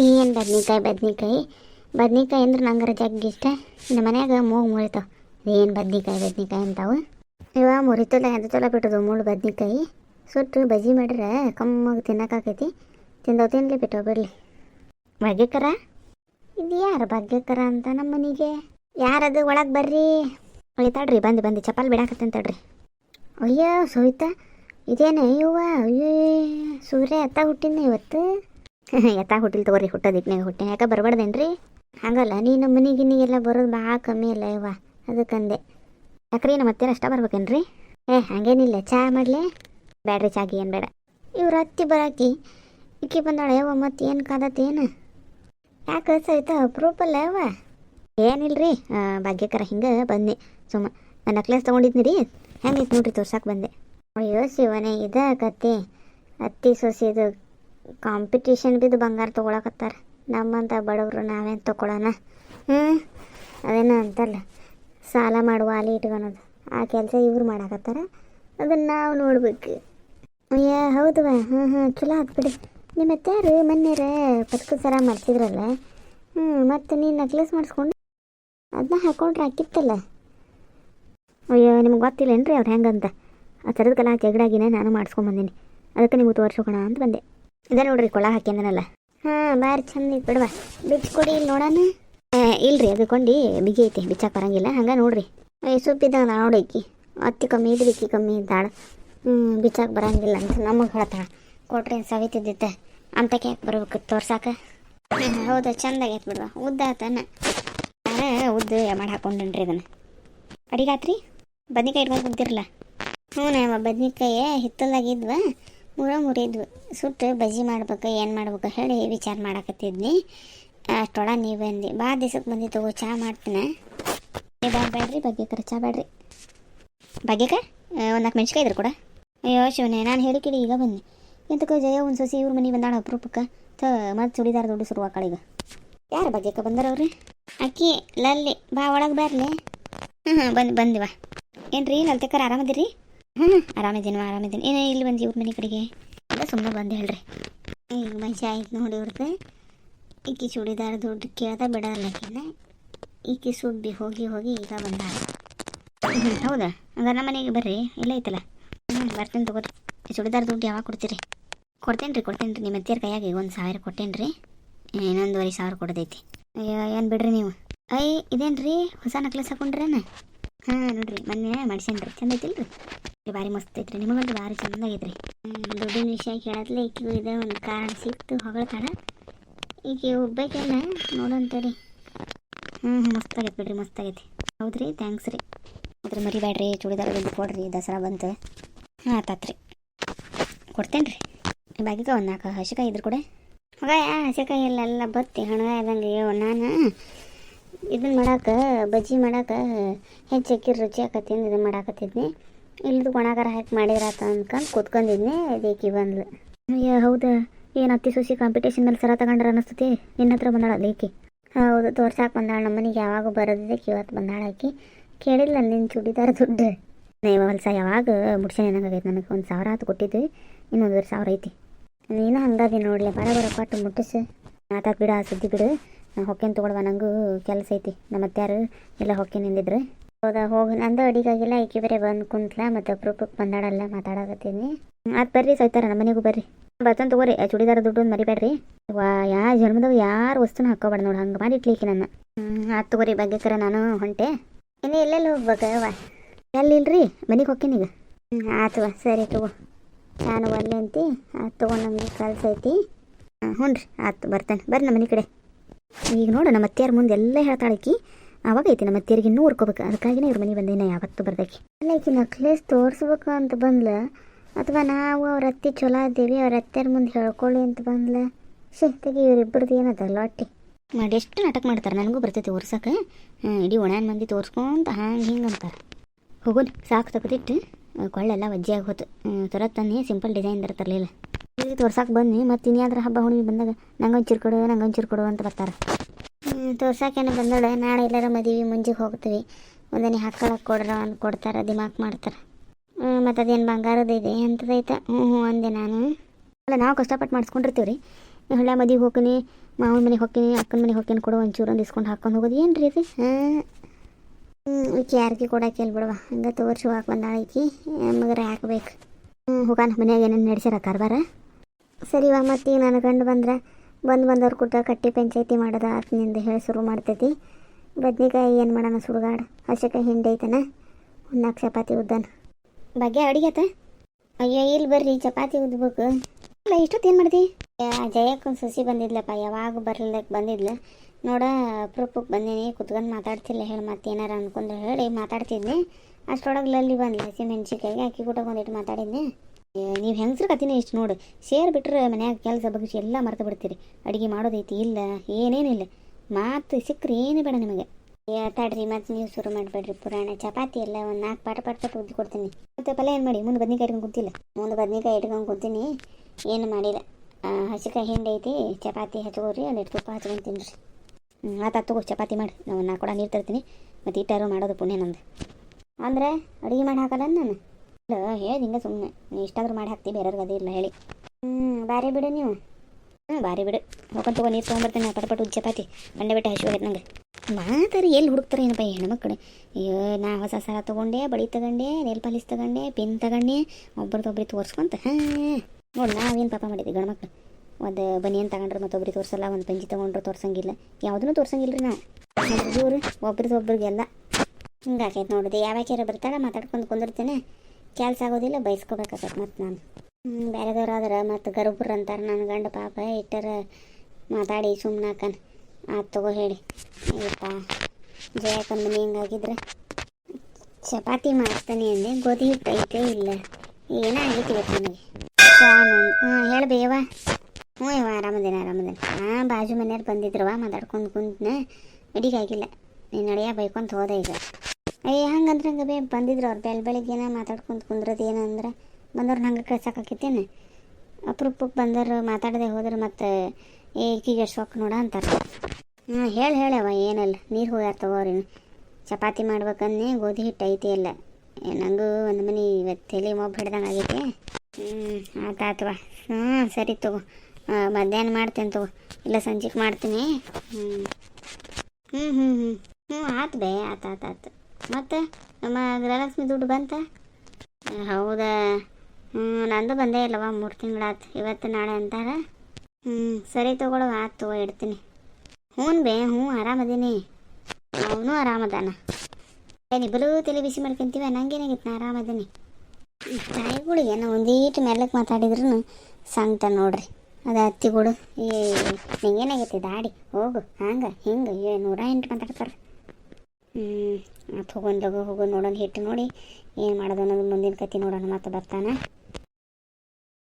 ಏನು ಬದ್ನಿಕಾಯಿ ಬದ್ನಿಕಾಯಿ? ಬದ್ನಿಕಾಯಿ ಅಂದ್ರೆ ನಂಗರ ಜಗ್ಗಿ ಇಷ್ಟ. ನಮ್ಮ ಮನ್ಯಾಗ ಮೂಗು ಮುರಿತಾವ ಏನು ಬದ್ನಿಕಾಯಿ ಬದ್ನಿಕಾಯಿ ಅಂತಾವು? ಇವ ಮುರಿತಲ್ಲ ಎಂತ ಚಲೋ ಬಿಟ್ಟದು ಮುಳ್ಳು ಬದ್ನಿಕಾಯಿ. ಸುಟ್ಟು ಬಜ್ಜಿ ಮಾಡ್ರೆ ಕಮ್ಮಾಗಿ ತಿನ್ನಕ್ಕಾಕೈತಿ ತಿಂದವು ತಿನ್ಲಿ ಬಿಟ್ಟವು ಬಿಡಲಿ ಬಗ್ಗೆಕರ ಇದು ಯಾರು ಬಗ್ಗೆಕರ ಅಂತ ನಮ್ಮ ಮನೆಗೆ? ಯಾರದು ಒಳಗೆ ಬರ್ರಿ? ಒಯ್ತಾಡ್ರಿ ಬಂದು ಬಂದು, ಚಪ್ಪಲ್ ಬಿಡಾಕತ್ತೇನೆ ತಡ್ರಿ. ಅಯ್ಯೋ ಸೋಯ್ತಾ ಇದೇನೇ ಅಯ್ಯವ್ವ ಅಯ್ಯೋ, ಸೂರ್ಯ ಎತ್ತ ಹುಟ್ಟಿನ ಇವತ್ತು? ಎತ್ತ ಹುಟ್ಟಿಲ್ ತಗೋರಿ ಹುಟ್ಟೋದಿಟ್ನಾಗ ಹುಟ್ಟಿನ. ಯಾಕೆ ಬರಬಾರ್ದೇನ್ರಿ? ಹಂಗಲ್ಲ, ನೀನು ನಮ್ಮ ಗಿನಿಗೆಲ್ಲ ನೀಗೆಲ್ಲ ಬರೋದು ಭಾಳ ಕಮ್ಮಿ ಅಲ್ಲ ಇವ ಅದಕ್ಕಂದೆ ಯಾಕ್ರಿ, ನಮ್ಮ ಅತ್ತೆರ ಅಷ್ಟ ಬರ್ಬೇಕೇನ್ರಿ? ಏ, ಹಂಗೇನಿಲ್ಲ, ಚಾ ಮಾಡಲಿ? ಬ್ಯಾಡ್ರಿ, ಚಾಗಿ, ಏನು ಬೇಡ. ಇವ್ರ ಅತ್ತಿ ಬರಾಕಿ, ಇಕ್ಕಿ ಬಂದಾಳೆ ಯವ್ವ, ಮತ್ತೆ ಏನು ಕಾದತ್ತೇನು ಯಾಕೆ ಸಹಿತ ಅಪ್ರೂಪ್ ಅಲ್ಲ ಯವ್ವ? ಏನಿಲ್ರಿ ಭಾಗ್ಯಕರ ಹಿಂಗೆ ಬಂದೆ. ಸುಮ್ಮ ನನ್ನ ನಕ್ಲೆಸ್ ತೊಗೊಂಡಿದ್ನಿ ರೀ ಹೆಂಗೈತೆ ನೋಡ್ರಿ ತೋರ್ಸಕ್ಕೆ ಬಂದೆ. ಅಯ್ಯೋ ಶಿವನೇ, ಇದ ಕತ್ತಿ ಅತ್ತಿ ಸೊಸೆದು ಕಾಂಪಿಟೇಷನ್ ಬಿದ್ದು ಬಂಗಾರ ತೊಗೊಳಕತ್ತಾರ. ನಮ್ಮಂಥ ಬಡವರು ನಾವೇನು ತೊಗೊಳೋಣ ಹ್ಞೂ ಅದೇನೋ ಅಂತಲ್ಲ. ಸಾಲ ಮಾಡುವ ಅಲ್ಲಿ ಇಟ್ಕೊಳೋದು ಆ ಕೆಲಸ ಇವ್ರು ಮಾಡಾಕತ್ತಾರ. ಅದನ್ನು ನಾವು ನೋಡ್ಬೇಕು. ಅಯ್ಯ ಬಾ ಹಾಂ ಹಾಂ, ಚಲೋ ಆಗ್ಬಿಡಿ ನಿಮ್ಮ ಅತ್ತಾರು ಮೊನ್ನೆರ ಪದಕ ಸರ ಮಾಡಿಸಿದ್ರಲ್ಲ? ಹ್ಞೂ ಮತ್ತು ನೀನು ನೆಕ್ಲೆಸ್ ಮಾಡಿಸ್ಕೊಂಡು ಅದನ್ನ ಹಾಕೊಂಡ್ರೆ ಹಾಕಿತ್ತಲ್ಲ? ಅಯ್ಯೋ, ನಿಮ್ಗೆ ಗೊತ್ತಿಲ್ಲೇನ್ರಿ ಅವ್ರು ಹೆಂಗಂತ? ಆ ಥರದ ಕಲಾ ಜಗಡಾಗಿನೇ ನಾನು ಮಾಡಿಸ್ಕೊಂಬಂದೀನಿ. ಅದಕ್ಕೆ ನಿಮಗೆ ತೋರಿಸೋಕೋಣ ಅಂತ ಬಂದೆ. ಇದೇ ನೋಡ್ರಿ ಕೊಳ ಹಾಕ್ಯಂದನಲ್ಲ. ಹಾಂ ಭಾರಿ ಚಂದ ಇತ್ತು ಬಿಡವ. ಬಿಚ್ಚಿ ಕೊಡಿ ಇಲ್ಲಿ ನೋಡೋಣ. ಇಲ್ರಿ ಅದು ಕೊಂಡಿ ಬಿಗಿ ಐತಿ ಬಿಚ್ಚಾಕ ಬರಂಗಿಲ್ಲ ಹಂಗೆ ನೋಡ್ರಿ. ಸುಪ್ಪಿದ್ದಾಗ ನೋಡಿ ಈಕಿ. ಅತ್ತಿ ಕಮ್ಮಿ ಇದ್ರೆ ಬಿಕ್ಕಿ ಕಮ್ಮಿ ಇದ್ದಾಳ. ಹ್ಞೂ ಬಿಚ್ಚಾಕ್ ಬರಂಗಿಲ್ಲ ಅಂತ ನಮಗೆ ಹೇಳ್ತಾಳ. ಕೊಟ್ರಿ ಸವಿತಿದ್ದಿತ್ತೆ ಅಂತಕ್ಕೆ ಯಾಕೆ ಬರ್ಬೇಕು ತೋರ್ಸಾಕ? ಹೌದ ಹೌದಾ ಚಂದ ಆಗೈತೆ ಬಿಡುವ. ಉದ್ದ ಆತನ. ನಾನು ಉದ್ದು ಮಾಡಿ ಹಾಕೊಂಡೇನ್ರಿ ಇದನ್ನು. ಅಡಿಗಾತ್ರಿ ಬದ್ನಿಕಾಯಿ ಇಟ್ಕೊಂಡು ಕುಂತಿರಲ್ಲ ಹ್ಞೂ ನಮ್ಮ ಬದ್ನಿಕಾಯಿ ಹಿತ್ತಲಾಗಿದ್ವ ಮುರ ಮುರಿದ್ವು. ಸುಟ್ಟು ಬಜ್ಜಿ ಮಾಡ್ಬೇಕು, ಏನು ಮಾಡ್ಬೇಕು ಹೇಳಿ ವಿಚಾರ ಮಾಡಕತ್ತಿದ್ನಿ ಅಷ್ಟೊಳ ನೀವು ಬಂದು ಭಾಳ ದಿವ್ಸಕ್ಕೆ ಬಂದಿ ತಗೋ ಚಹಾ ಮಾಡ್ತೀನಿ. ಬಾ, ಬೇಡ್ರಿ ಬಗ್ಗೆಕರ ಚಹಾ ಬೇಡ್ರಿ. ಬಗ್ಗೆಕ ಒಂದು ನಾಲ್ಕು ಮೆಣ್ಸಿಕಾಯಿ ಇದ್ರು ಕೂಡ. ಅಯ್ಯೋ, ಶಿವನೇ, ನಾನು ಹೇಳಿಕಿಡಿ ಈಗ ಬನ್ನಿ. ಎಂತಕ್ಕೋ ಜಯ, ಒಂದು ಸೊಸಿ ಇವ್ರ ಮನೆ ಬಂದಾಳ ಅಪರೂಪಕ್ಕೆ. ತ ಮತ್ತು ಚುಡಿದಾರ ದುಡ್ಡು ಶುರು ಆಕಳೀಗ. ಯಾರು ಬಗ್ಗೆಕ ಬಂದಾರವ್ರಿ ಅಕ್ಕಿ, ಲಲ್ಲಿ. ಬಾ, ಒಳಗೆ ಬರ್ಲಿ. ಹ್ಞೂ ಹ್ಞೂ ಬಂದು, ಬಂದಿವ ಏನು ರೀ ನಲ್ತೆಕರ್ ಆರಾಮದಿರಿ ಹ್ಞೂ ಆರಾಮಿದ್ದೀನಿ ಆರಾಮಿದ್ದೀನಿ ಏನೇ ಇಲ್ಲಿ ಬಂದು ಇವ್ರ ಮನೆ ಕಡೆಗೆ ಎಲ್ಲ ಸುಮ್ಮನೆ ಬಂದು ಹೇಳ್ರಿ. ಈಗ ಮನುಷ್ಯ ಆಯ್ತು ನೋಡಿ ಇವ್ರದ್ದು ಈಕಿ ಚೂಡಿದಾರ ದುಡ್ಡು ಕೇಳ್ದ ಬಿಡಲ್ಲ ಈಕಿ ಸುಬ್ಬಿ ಹೋಗಿ ಹೋಗಿ ಈಗ ಬಂದ ಹ್ಞೂ ಹೌದಾ? ಹಂಗಾರೆ ನಮ್ಮ ಮನೆಗೆ ಬರ್ರಿ. ಇಲ್ಲ ಐತಲ್ಲ? ಹ್ಞೂ ಬರ್ತೀನಿ ತಗೋರಿ ಚೂಡಿದಾರ ದುಡ್ಡು ಯಾವಾಗ ಕೊಡ್ತೀರಿ? ಕೊಡ್ತೇನೆ ರೀ ಕೊಡ್ತೇನೆ ರೀ ನಿಮ್ಮ ಅತ್ತಿಯರ ಕೈಯಾಗ ಈಗ ಒಂದು ಸಾವಿರ ಕೊಟ್ಟೇನೆ ರೀ ಇನ್ನೊಂದುವರೆ ಸಾವಿರ ಕೊಡದೈತಿ. ಅಯ್ಯೋ ಏನು ಬಿಡ್ರಿ ನೀವು? ಐ ಇದೇನು ರೀ ಹೊಸ ನಕ್ಲಸ್ ಹಾಕೊಂಡ್ರೇನ? ಹಾಂ ನೋಡ್ರಿ ಮೊನ್ನೆ ಮಾಡ್ಸೇನ್ರಿ. ಚಂದ ಐತಿಲ್ರಿ? ಭಾರಿ ಮಸ್ತ್ ಐತ್ರಿ. ನಿಮಗಂತೂ ಭಾರಿ ಐತ್ರಿ ದುಡ್ಡಿನ ವಿಷಯ ಕೇಳತ್ಲೆ ಈಕಿಗೂ ಇದೆ, ಒಂದು ಕಾರಣ ಸಿಕ್ತು, ಹೊಗಳ್ತಾಳ. ಈಕೆ ಒಬ್ಬಾಕೆಲ್ಲ ನೋಡಂತೇಳಿ ಹ್ಞೂ ಹ್ಞೂ ಮಸ್ತ್ ಆಗೈತೆ ಬಿಡ್ರಿ, ಮಸ್ತ್ ಆಗೈತಿ. ಹೌದ್ರಿ ಥ್ಯಾಂಕ್ಸ್ ರೀ. ಅದ್ರ ಮರಿಬೇಡ್ರಿ, ಚೂಡಿದಾರ ದುಡ್ಡು ಕೊಡ್ರಿ, ದಸರಾ ಬಂತು. ಹಾಂ ಆತಾತ್ರಿ ಕೊಡ್ತೇನೆ ರೀ. ಬಾಗಿಗ ಒಂದು ನಾಲ್ಕು ಹಸಿಕಾಯಿ ಇದ್ರು ಕೂಡ. ಹೊಗಾಯ ಹಸಿಕಾಯಿ ಎಲ್ಲ ಬತ್ತಿ, ಹಣ ಅಯ್ಯೋ ನಾನು? ಇದನ್ನ ಮಾಡಕ್ಕೆ ಬಜ್ಜಿ ಮಾಡಕ್ಕೆ ಹೆಚ್ಚಕ್ಕಿ ರುಚಿ ಆಕತ್ತಿಂದು ಇದನ್ನ ಮಾಡಾಕತ್ತಿದ್ನಿ. ಇಲ್ಲದು ಒಣಗಾರ ಹಾಕಿ ಮಾಡಿದ್ರಾತ ಅನ್ಕೊಂಡು ಕೂತ್ಕೊಂಡಿದ್ನಿ ಅದಕ್ಕೆ ಬಂದ್ಲು. ಅಯ್ಯ, ಹೌದಾ? ಏನು ಅತ್ತಿ ಸೊಸಿ ಕಾಂಪಿಟೇಷನ್ ಮೇಲೆ ಸರ ತಗೊಂಡ್ರ ಅನಿಸ್ತತಿ? ನಿನ್ನ ಹತ್ರ ಬಂದಾಳ ಲೇಕಿ ಹೌದು, ತೋರ್ಸಾಕ್ ಬಂದಾಳ ನಮ್ಮ ಮನೆಗೆ ಯಾವಾಗ ಬರೋದಿದೆ ಇವತ್ತು ಬಂದಾಳ ಆಕಿ. ಕೇಳಿಲ್ಲ ನಿನ್ನ ಚೂಡಿದಾರ ದುಡ್ಡು. ನೀವು ಹೊಲ್ಸ ಯಾವಾಗ ಮುಡ್ಸೇನೆ ಏನಾಗೈತೆ ನನಗೆ. ಒಂದು ಸಾವಿರ ಹತ್ತು ಕೊಟ್ಟಿದ್ದು ಇನ್ನೊಂದುವರೆ ಸಾವಿರ ಐತಿ. ನೀನು ಹಂಗಾದಿ ನೋಡ್ಲಿ, ಬರ ಬರ ಕೊಟ್ಟು ಮುಟ್ಟಿಸು. ಆತಾತ್ ಬಿಡು ಸುದ್ದಿ ಬಿಡು. ನಾ ಹೊಕ್ಕೇನು ತೊಗೊಳ್ವ ನನಗೂ ಕೆಲಸ ಐತಿ. ನಮ್ಮ ಅತ್ಯಾರು ಎಲ್ಲ ಹೊಕ್ಕೆ ನಿಂದಿದ್ರು. ಹೌದಾ? ಹೋಗಿ. ನಂದು ಅಡಿಗಾಗಿಲ್ಲ. ಈಕಿ ಬೇರೆ ಬಂದು ಕುಂತ್ಲ ಮತ್ತೆ ಅಪ್ರೂಪಕ್ಕೆ ಬಂದಾಡಲ್ಲ ಮಾತಾಡಕತ್ತೀನಿ. ಆತ್ ಬರ್ರಿ ಸೈತಾರ ನಮ್ಮ ಮನೆಗೂ ಬರ್ರಿ. ಬರ್ತಾನ ತಗೋರಿ. ಚೂಡಿದಾರ ದುಡ್ಡು ಮರಿಬೇಡ್ರಿ. ವಾ, ಯಾ ಜನ್ಮದಾಗ ಯಾರು ವಸ್ತುನ ಹಾಕೋಬೇಡ ನೋಡಿ, ಹಂಗೆ ಮಾಡಿ ಇಟ್ಲಿಕ್ಕೆ ನನ್ನ. ಆತ್ ತಗೋರಿ. ಬಗ್ಗೆಕರ ನಾನು ಹೊಂಟೆ. ಇನ್ನು ಎಲ್ಲೆಲ್ಲಿ ಹೋಗ್ಬೇಕವ್ವ ಎಲ್ಲಿ ಇಲ್ರಿ ಮನೆಗೆ ಹೋಗ್ತೀನಿ ಈಗ? ಹ್ಞೂ ಆತು ಸರಿ ತಗೋ. ನಾನು ಒಲ್ಲೆ ಅಂತಿ. ಆತ್ ತಗೋ ನಮಗೆ ಕಲ್ಸೈತಿ ಹ್ಞೂ ರೀ ಆತು ಬರ್ತೇನೆ. ಬರ್ರಿ ನಮ್ಮ ಮನೆ ಕಡೆ. ಈಗ ನೋಡು, ನಮ್ಮ ಅತ್ತೆಯಾರ ಮುಂದೆ ಎಲ್ಲ ಹೇಳ್ತಾಳಕಿ ಅವಾಗ ಐತಿ ನಮ್ಮ ಅತ್ತೆಯರಿಗೆ ಇನ್ನೂ ಹುರ್ಕೋಬೇಕು. ಅದಕ್ಕಾಗಿನೇ ಇವ್ರ ಮನೆ ಬಂದಿನ ಯಾವತ್ತು ಬರ್ದಕ್ಕೆ ಅಲ್ಲ ಈಕಿ ನಕ್ಲೇಸ್ ತೋರಿಸ್ಬೇಕು ಅಂತ ಬಂದ್ಲ? ಅಥವಾ ನಾವು ಅವ್ರ ಅತ್ತಿ ಚಲೋ ಇದ್ದೀವಿ ಅವ್ರ ಅತ್ತೆಯರ ಮುಂದೆ ಹೇಳ್ಕೊಳ್ಳಿ ಅಂತ ಬಂದ್ಲ? ಶೇ ತೆಗಿ ಇವರಿಬ್ಬರದ್ದು ಏನದ ಲಾಟಿ ಮಾಡಿ ಎಷ್ಟು ನಾಟಕ ಮಾಡ್ತಾರೆ? ನನಗೂ ಬರ್ತೈತಿ ಓರ್ಸಕ್ಕೆ ಇಡೀ ಒಣಾನ್ ಮಂದಿ ತೋರಿಸ್ಕೊಂತ ಹಂಗೆ ಹಿಂಗೆ ಅಂತಾರೆ. ಹೋಗೋದು ಸಾಕು ತೆಗೆದಿಟ್ಟು. ಕೊಳ್ಳೆಲ್ಲ ವಜ್ಜಿಯಾಗಿ ಹೋತು ತರ ತನ್ನಿ ಸಿಂಪಲ್ ಡಿಸೈನ್ ತರಲಿಲ್ಲ. ಇಲ್ಲ ತೋರ್ಸಕ್ಕೆ ಬನ್ನಿ ಮತ್ತು ಇನ್ಯಾದ್ರ ಹಬ್ಬ ಹುಣ್ಣಿಮೆ ಬಂದಾಗ ನಂಗೊಂದು ನಂಗೆ ನಂಗೊಂದು ಕೊಡು ಅಂತ ಬರ್ತಾರೆ. ತೋರ್ಸಕ್ಕೇನೆ ಬಂದೋಡ ನಾಳೆ ಎಲ್ಲಾರ ಮದುವೆ ಮುಂಜಿಗೆ ಹೋಗ್ತೀವಿ. ಒಂದನೇ ಹಾಕೊಳಕ್ಕೆ ಕೊಡ್ರ ಅಂತ ಕೊಡ್ತಾರೆ, ದಿಮಾಕ್ ಮಾಡ್ತಾರೆ. ಮತ್ತು ಅದೇನು ಬಂಗಾರದ ಇದೆ ಎಂಥದೈತೆ ಹ್ಞೂ ಹ್ಞೂ ಅಂದೆ ನಾನು. ಅಲ್ಲ, ನಾವು ಕಷ್ಟಪಟ್ಟು ಮಾಡಿಸ್ಕೊಂಡಿರ್ತೀವಿ ರೀ. ಹಳ್ಳ ಮದಿಗೆ ಹೋಗ್ತೀನಿ, ಮಾವನ ಮನೆಗೆ ಹೋಗ್ತೀನಿ, ಅಕ್ಕನ ಮನೆಗೆ ಹೋಗ್ತೀನಿ ಕೊಡು, ಒಂಚೂರು ಒಂದು ಇಸ್ಕೊಂಡು ಹಾಕೊಂಡು ಹೋಗೋದು ಏನು ರೀ ಇದು? ಹ್ಞೂ ಈಕೆ ಯಾರಿಗೆ ಹೇಳಿ ಬಿಡವ ಹಂಗೆ ತೋರಿಸಿ ಹಾಕಿ ಬಂದಾಳ ಈಕಿ. ಮಗರ ಹಾಕ್ಬೇಕು ಹ್ಞೂ ಹೋಗಾನ ಮನೆಯಾಗ ಏನೇನು ನಡೆಸ್ಯಾರ ಕಾರ್ಬಾರ ಸರಿವಾ ಮತ್ತೆ ಮತ್ತೀಗ ನನ್ನ ಕಂಡು ಬಂದ್ರೆ? ಬಂದು ಬಂದವ್ರ ಕೂಡ ಕಟ್ಟಿ ಪಂಚಾಯತಿ ಮಾಡೋದ ಆತನಿಂದ ಹೇಳಿ ಶುರು ಮಾಡ್ತೈತಿ. ಬದ್ನಿಕಾಯಿ ಏನು ಮಾಡೋಣ ಸುಡುಗಾಡು? ಹಿಂಡಿ ಐತನ? ನಾಲ್ಕು ಚಪಾತಿ ಉದ್ದಾನ? ಬಗ್ಗೆ ಆತ? ಅಯ್ಯೋ ಇಲ್ಲಿ ಬರ್ರಿ, ಚಪಾತಿ ಉದ್ಬೇಕು. ಇಲ್ಲ ಇಷ್ಟೊತ್ತು ಏನು ಮಾಡ್ದಿ ಜಯಕ್ಕೊಂದು ಸಸಿ ಬಂದಿದ್ಲಪ್ಪ, ಯಾವಾಗ ಬರ್ಲಿಲ್ಲಕ್ಕೆ ಬಂದಿದ್ಲ. ನೋಡ ಅಪ್ರೂಪಕ್ಕೆ ಬಂದೀನಿ, ಕುತ್ಕೊಂಡು ಮಾತಾಡ್ತಿಲ್ಲ, ಹೇಳಿ ಮತ್ತೆ ಏನಾರ ಅನ್ಕೊಂಡು ಹೇಳಿ ಮಾತಾಡ್ತಿದ್ದೆ ಅಷ್ಟರೊಳಗೆ ಲಲ್ಲಿ ಬಂದ್ಲ ಹಸಿ ಅಕ್ಕಿ ಕೂಟ ಒಂದಿಟ್ಟು ಮಾತಾಡಿದ್ದೆ ನೀವು ಹೆಂಗಸ್ರ ಕತಿನೇ ಇಷ್ಟು ನೋಡು. ಸೇರ್ ಬಿಟ್ರೆ ಮನ್ಯಾಗ ಕೆಲಸ ಬಗ್ಗೆ ಎಲ್ಲ ಮರ್ತು ಬಿಡ್ತೀರಿ. ಅಡುಗೆ ಮಾಡೋದೈತಿ ಇಲ್ಲ ಏನೇನಿಲ್ಲ ಮಾತು ಸಿಕ್ಕರೆ ಏನು ಬೇಡ ನಿಮಗೆ. ತಡ್ರಿ, ಮತ್ತೆ ನೀವು ಶುರು ಮಾಡಬೇಡ್ರಿ. ಪುರಾಣ, ಚಪಾತಿ ಎಲ್ಲ ಒಂದು ನಾಲ್ಕು ಪಾಠ ಪಾಠ ಪಾಟ ಉದ್ದು ಕೊಡ್ತೀನಿ. ಮತ್ತು ಪಲ್ಯ ಏನು ಮಾಡಿ? ಮುಂದೆ ಬದ್ನಿಕಾಯಿ ಇಟ್ಕೊಂಡು ಕೂತಿಲ್ಲ? ಮುಂದೆ ಬದ್ನಿಕಾಯಿ ಇಟ್ಕೊಂಡು ಕೂತೀನಿ. ಏನು ಮಾಡಿಲ್ಲ. ಹಸಿಕಾಯಿ ಹಿಂಡಿ ಐತಿ, ಚಪಾತಿ ಹಚ್ಕೋರಿ ಅಲ್ಲಿ ತುಪ್ಪ ಹಚ್ಕೊಂಡು ತಿನ್ನಿರಿ ಆತ ತಗೋ, ಚಪಾತಿ ಮಾಡಿ. ನಾವು ನಾ ಕೂಡ ನೀರು ತರ್ತೀನಿ. ಮತ್ತು ಇಟ್ಟಾರು ಮಾಡೋದು ಪುಣ್ಯ ನಂದು. ಅಂದರೆ ಅಡುಗೆ ಮಾಡಿ ಹಾಕಲ್ಲ ನಾನು? ಹೇಳಿ ಹಿಂಗೆ ಸುಮ್ಮನೆ ನೀ ಇಷ್ಟಾದ್ರೂ ಮಾಡಿ ಹಾಕ್ತಿ, ಬೇರೆಯವ್ರಿಗೆ ಅದೇ ಇಲ್ಲ, ಹೇಳಿ. ಹ್ಞೂ ಬಾರಿ ಬಿಡು ನೀವು. ಹ್ಞೂ ಬಾರಿ ಬಿಡು. ಹೋಗ್ಕೊಂಡು ತಗೋ, ನೀರು ತೊಗೊಂಬರ್ತೀನಿ ಪಟ ಪಟ ಚಪಾತಿ ಬಂಡೆ ಬಿಟ್ಟು ಹಸಿವು ಆಗೈತೆ ನಂಗೆ. ಮಾತಾರಿ ಎಲ್ಲಿ ಹುಡುಕ್ತಾರೆ ಏನಪ್ಪ ಈ ಹೆಣ್ಮಕ್ಳು? ಅಯ್ಯೋ, ನಾ ಹೊಸ ಸರ ತೊಗೊಂಡೆ, ಬಳಿ ತಗೊಂಡೆ ನೇಲ್ ಪಾಲಿಸ್ ತಗೊಂಡೆ ಪಿನ್ ತಗೊಂಡೆ, ಒಬ್ರದೊಬ್ರಿಗೆ ತೋರಿಸ್ಕೊಂತ. ಹಾಂ. ನೋಡಿ, ನಾವೇನು ಪಾಪ ಮಾಡಿದ್ವಿ ಗಂಡ್ಮಕ್ಳು? ಒಂದು ಬನಿಯನ್ ತಗೊಂಡ್ರೆ ಮತ್ತೊಬ್ರಿಗೆ ತೋರಿಸಲ್ಲ, ಒಂದು ಪಂಚಿ ತೊಗೊಂಡ್ರೆ ತೋರ್ಸಂಗಿಲ್ಲ. ಯಾವುದನ್ನು ತೋರ್ಸಂಗಿಲ್ಲ ರೀ ನಾ. ಇವರು ಒಬ್ರದ್ದು ಒಬ್ರಿಗೆಲ್ಲ ಹಿಂಗಾಕೈತೆ ನೋಡಿದೆ ಯಾವಾಕ್ಯಾರ ಬರ್ತಾಳೆ, ಮಾತಾಡ್ಕೊಂಡು ಕುಂದಿರ್ತೇನೆ. ಕೆಲಸ ಆಗೋದಿಲ್ಲ, ಬೈಸ್ಕೋಬೇಕಾಗತ್ತೆ ಮತ್ತು ನಾನು. ಬೇರೆದವ್ರು ಆದ್ರೆ ಮತ್ತು ಗರ್ಭರು ಅಂತಾರೆ ನನ್ನ ಗಂಡ ಪಾಪ ಇಟ್ಟರ ಮಾತಾಡಿ ಸುಮ್ಮನಾಕನ್ ಆ ತಗೋ ಹೇಳಿ. ಆಯ್ತಾ ಜಯಕ್ಕನ ಮನೆ ಹಿಂಗಾಗಿದ್ರೆ ಚಪಾತಿ ಮಾಡ್ತಾನೆ ಅಂದೆ, ಗೋಧಿ ಹಿಟ್ಟು ಇಲ್ಲ? ಆಗೈತಿ ಇವತ್ತು ನನಗೆ ಹಾಂ, ಹೇಳು ಬೇವ ಹ್ಞೂ ಇವ ಆರಾಮದೇನೆ ಆರಾಮದೇನೆ. ಹಾಂ ಬಾಜು ಮನೆಯವ್ರು ಬಂದಿದ್ರವ ಮಾತಾಡ್ಕೊಂಡು ಕುಂತ್ನೆ. ಅಡಿಗೆ ಆಗಿಲ್ಲ. ನೀನು ನಡೆಯ ಬೈಕೊಂತ ಹೋದೆ ಈಗ. ಅಯ್ಯ ಹಂಗಂದ್ರೆ ಹಂಗೆ ಬೇ ಬಂದಿದ್ರು ಅವ್ರು ಬೆಳ ಬೆಳಿಗ್ಗೆನ ಮಾತಾಡ್ಕೊಂತ ಕುಂದ್ರದು ಏನಂದ್ರೆ ಬಂದವ್ರು ಹಂಗೆ ಕಳ್ಸಕ್ಕಾಕೈತೇನೆ ಅಪ್ರೂಪಕ್ಕೆ ಬಂದರು ಮಾತಾಡದೆ ಹೋದ್ರೆ ಮತ್ತು ಈಕಿಗೆ ಶೋಕ್ ನೋಡ ಅಂತಾರೆ. ಹ್ಞೂ ಹೇಳಿ ಹೇಳವ ಏನಲ್ಲ ನೀರು ಹೋಗ್ಯಾರ ತಗೋರಿ ಚಪಾತಿ ಮಾಡ್ಬೇಕನ್ನೇ ಗೋಧಿ ಹಿಟ್ಟು ಐತಿ ಇಲ್ಲ ಏ, ನಂಗೂ ಒಂದು ಮನೆ ಇವತ್ತು ತಲೆ ಮೊಬ್ಬು ಹಿಡ್ದಂಗೆ ಆಗೈತಿ. ಹ್ಞೂ ಆತಾತ್ವ ಹ್ಞೂ ಸರಿ ತಗೋ. ಮಧ್ಯಾಹ್ನ ಮಾಡ್ತೇನೆ ತಗೋ. ಇಲ್ಲ ಸಂಜೆಗೆ ಮಾಡ್ತೀನಿ. ಹ್ಞೂ ಹ್ಞೂ ಹ್ಞೂ ಹ್ಞೂ ಹ್ಞೂ ಆತು ಬೇ ಆತು ಆತು. ಮತ್ತೆ? ನಮ್ಮ ಗೃಹಲಕ್ಷ್ಮಿ ದುಡ್ಡು ಬಂತ? ಹೌದಾ? ಹ್ಞೂ ನಂದು ಬಂದೇ ಇಲ್ಲವ ಮೂರು ತಿಂಗಳಾತು ಇವತ್ತು ನಾಳೆ ಅಂತಾರ. ಹ್ಞೂ ಸರಿ ತಗೊಳ್ಳೋ ಆತು ತಗೋ, ಇಡ್ತೀನಿ. ಹ್ಞೂ ಬೇ ಹ್ಞೂ ಆರಾಮದೀನಿ. ಅವನು ಆರಾಮದಾನ. ಏನಿಬ್ಬರು ತಲೆ ಬಿಸಿ ಮಾಡ್ಕೊಂತೀವಿ ನಂಗೇನಾಗಿತ್ತು ನಾ ಆರಾಮದೀನಿ. ತಾಯಿಗಳು ಏನೋ ಒಂದೀಟು ಮೆಲ್ಲಕ್ಕೆ ಮಾತಾಡಿದ್ರು ಸಂಗ್ತ ನೋಡ್ರಿ. ಅದು ಅತ್ತಿಗಳು, ಏ ನಿಂಗೇನಾಗೈತಿ ದಾಡಿ, ಹೋಗು, ಹಂಗೆ, ಹಿಂಗೆ, ಏ, ನೂರ ಎಂಟು ಮಾತಾಡ್ತಾರೆ ಹ್ಞೂ ಅದು ಹೋಗೋನ್ ಲಗು ಹೋಗೋ ನೋಡೋಣ ಹಿಟ್ಟು ನೋಡಿ ಏನು ಮಾಡೋದು ಅನ್ನೋದು ಮುಂದಿನ ಕತೆ ನೋಡೋಣ, ಮತ್ತೆ ಬರ್ತಾನೆ.